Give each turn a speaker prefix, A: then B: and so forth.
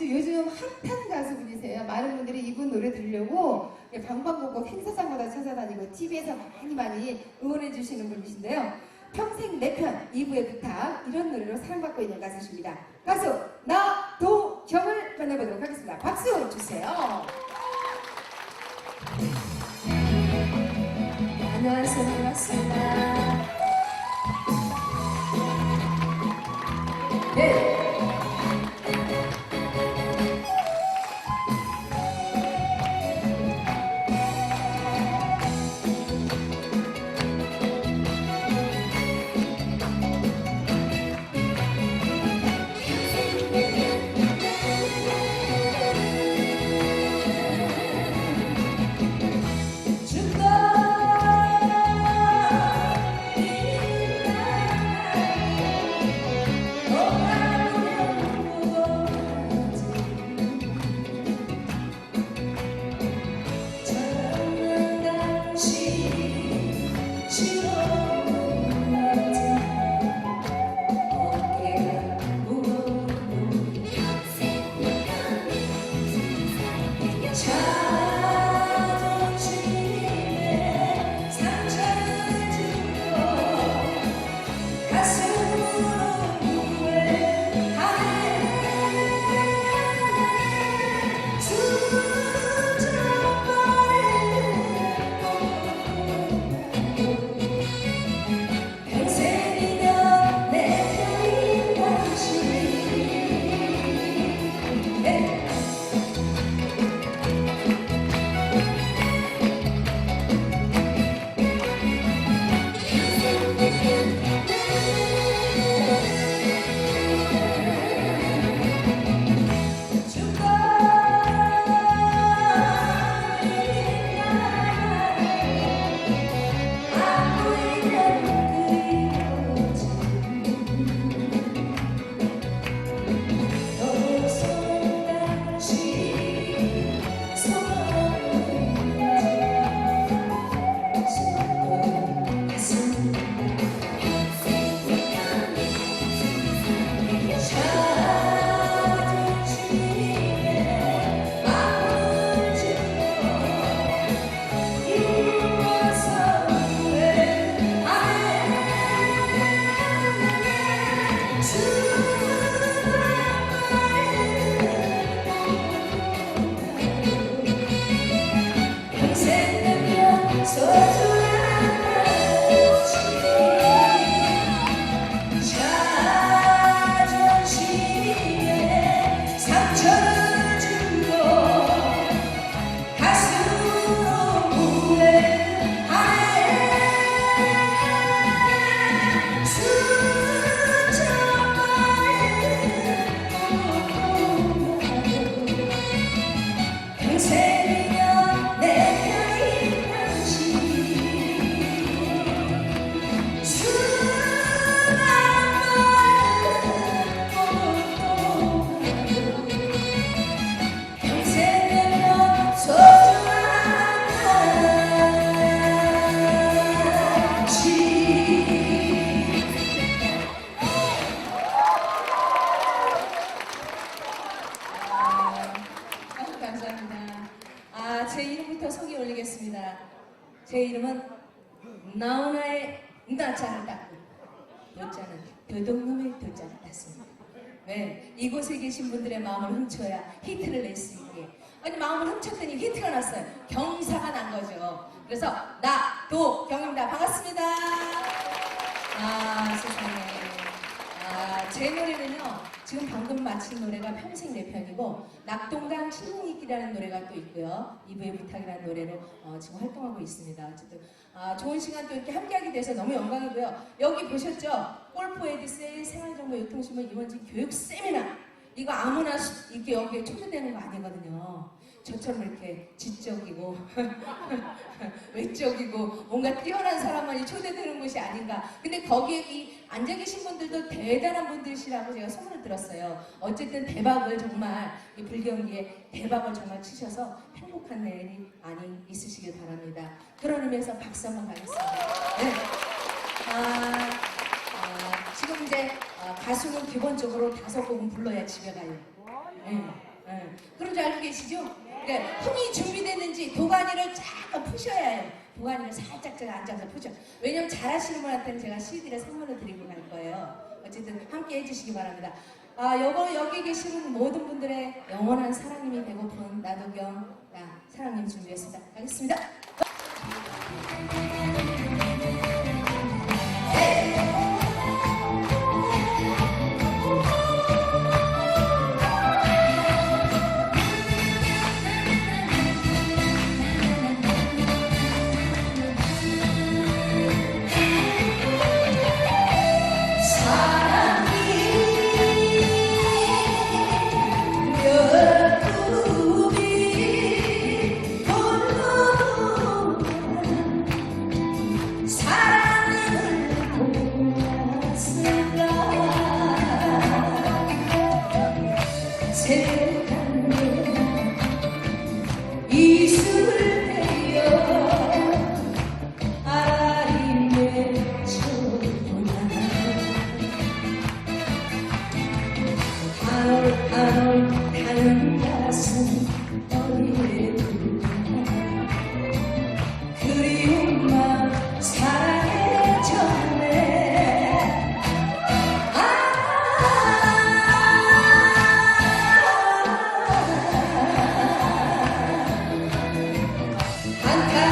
A: 아주 요즘 핫한 가수분이세요. 많은 분들이 이분 노래 들으려고 방방곡곡 행사장마다 찾아다니고 TV에서 많이 많이 응원해 주시는 분이신데요. 평생 내 편, 이부의 부탁 이런 노래로 사랑받고 있는 가수십니다. 가수 나도경을 만나보도록 하겠습니다. 박수 주세요.
B: 안녕하세요. 반갑습니다. 자
C: 제 이름은 나훈아의 닦고 도자는 도둑놈의 도자를 땄습니다. 왜? 이곳에 계신 분들의 마음을 훔쳐야 히트를 낼 수 있게. 아니 마음을 훔쳤더니 히트가 났어요. 경사가 난 거죠. 그래서 나 도 경입니다. 반갑습니다. 아 세상에. 아, 제 노래는요, 지금 방금 마친 노래가 평생 내 편이고, 낙동강 신문이기라는 노래가 또 있고요. 이브의 부탁이라는 노래로 어, 지금 활동하고 있습니다. 어쨌든, 아, 좋은 시간 또 이렇게 함께하게 돼서 너무 영광이고요. 여기 보셨죠? 골프 에디스의 생활정보 유통신문 이원진 교육 세미나. 이거 아무나 수- 이렇게 여기에 초대되는 거 아니거든요. 저처럼 이렇게 지적이고 외적이고 뭔가 뛰어난 사람만이 초대되는 곳이 아닌가. 근데 거기에 이 앉아 계신 분들도 대단한 분들이시라고 제가 소문을 들었어요. 어쨌든 대박을 정말 이 불경기에 대박을 정말 치셔서 행복한 내일이 많이 있으시길 바랍니다. 그런 의미에서 박수 한번 가겠습니다. 네. 아, 아, 지금 이제 어, 가수는 기본적으로 다섯 곡은 불러야 집에 가요. 네.
B: 예. 그런 줄 알고 계시죠? 그러니까 흥이 준비됐는지 도가니를 잠깐 푸셔야 해요. 도가니를 살짝 제가 앉아서 푸죠. 왜냐면 잘하시는 분한테는 제가 CD를 선물로 드리고 갈 거예요. 어쨌든 함께 해주시기 바랍니다. 아, 여거 여기 계시는 모든 분들의 영원한 사랑님이 되고픈 나도경 나 사랑님 준비했습니다. 가겠습니다.
D: Continue. and